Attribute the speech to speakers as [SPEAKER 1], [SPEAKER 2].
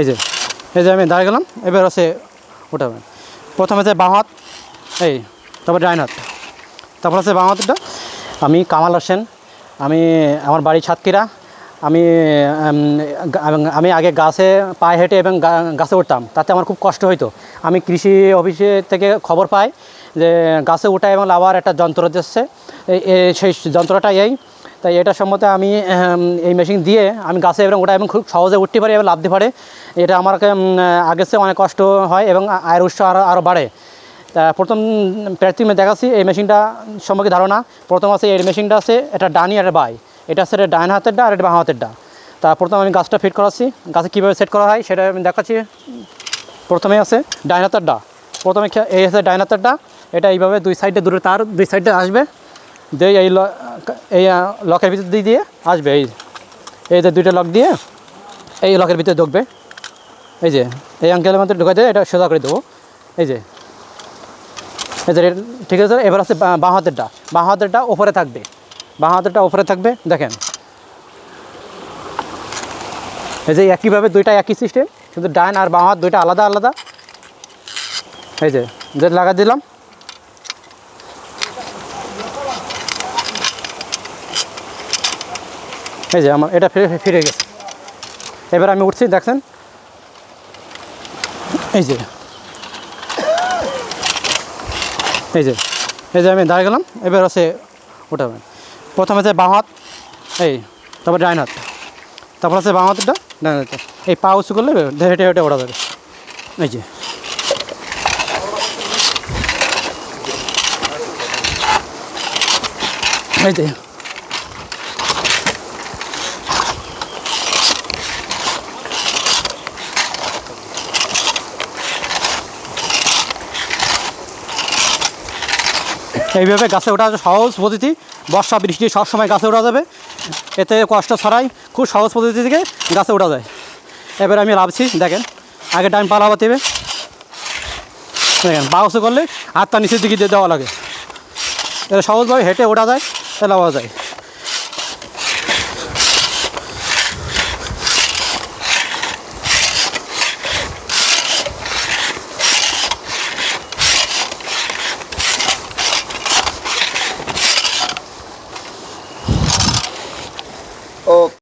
[SPEAKER 1] এই যে এই যে আমি দাঁড়িয়ে গেলাম, এবার হচ্ছে উঠাবেন। প্রথমে যে বাঁ হাত, এই, তারপর ডাইন হাত। তারপর হচ্ছে বাঁ হাতটা, আমি কামাল হোসেন, আমি আমার বাড়ি সাতক্ষীরা, আমি আমি আগে গাছে পায়ে হেঁটে এবং গাছে উঠতাম, তাতে আমার খুব কষ্ট হতো আমি কৃষি অফিসে থেকে খবর পাই যে গাছে ওঠা এবং লাভার একটা যন্ত্র দিচ্ছে। সেই যন্ত্রটা এই তাই এটা সম্বন্ধে আমি এই মেশিন দিয়ে আমি গাছে এবং ওটা এবং খুব সহজে উঠতে পারি এবং লাভতে পারে। এটা আমার আগের চেয়ে অনেক কষ্ট হয় এবং আয়ের উৎস আরও আরও বাড়ে। তা প্রথম প্রাথমিক দেখাচ্ছি, এই মেশিনটা সম্পর্কে ধারণা। প্রথম আছে এই মেশিনটা আছে, এটা ডানি আর বাই। এটা আছে এটা হাতের ডা আর এটা বাঁ হাতের ডা তা প্রথম আমি গাছটা ফিট করাচ্ছি। গাছে কীভাবে সেট করা হয় সেটা আমি দেখাচ্ছি। প্রথমে আছে ডাইন হাতের ডা প্রথমে এই আছে ডাইন হাতের ডা এটা এইভাবে দুই সাইডে দূরে তার দুই সাইডে আসবে। দিয়ে এই এই লকের ভিতর দিয়ে দিয়ে আসবে, এই এই যে দুইটা লক দিয়ে এই লকের ভিতরে ঢুকবে। এই যে, এই আঙ্কেলের মধ্যে ঢুকে দিয়ে, এটা সোজা করে দেবো। এই যে এই যে, ঠিক আছে, এবার আছে বা- হাতেরটা। বাঁ হাতেরটা ওপরে থাকবে। বাঁ হাতেরটা ওপরে থাকবে, দেখেন। এই যে, একইভাবে দুইটা একই সিস্টেম শুধু ডান আর বাঁ হাত দুইটা আলাদা আলাদা। এই যে লাগা দিলাম এই যে আমার, এটা ফিরে ফিরে গেছে। এবার আমি উঠছি, দেখছেন? এই যে। এই যে এই যে আমি দাঁড়িয়ে গেলাম, এবার হচ্ছে উঠাবেন। প্রথমে যে বাঁ হাত, এই, তারপর ডাইন হাত। তারপর হচ্ছে বাঁ হাতটা ডাইন হাতটা। এই পা উঁচু করলে হেঁটে হেঁটে ওঠা যাবে। এই যে। এই যে। এইভাবে গাছে ওঠা সহজ পদ্ধতি। বর্ষা, বৃষ্টি সবসময় গাছে ওঠা যাবে। এতে কষ্ট ছাড়াই খুব সহজ পদ্ধতি থেকে গাছে ওঠা যায়। এবার আমি লাভছি, দেখেন, আগে টাইম পালা বাতিবে দেখেন, বাউসে করলে হাতটা নিচের দিকে দিয়ে দেওয়া লাগে। এটা সহজভাবে হেঁটে ওঠা যায় লাভা যায়।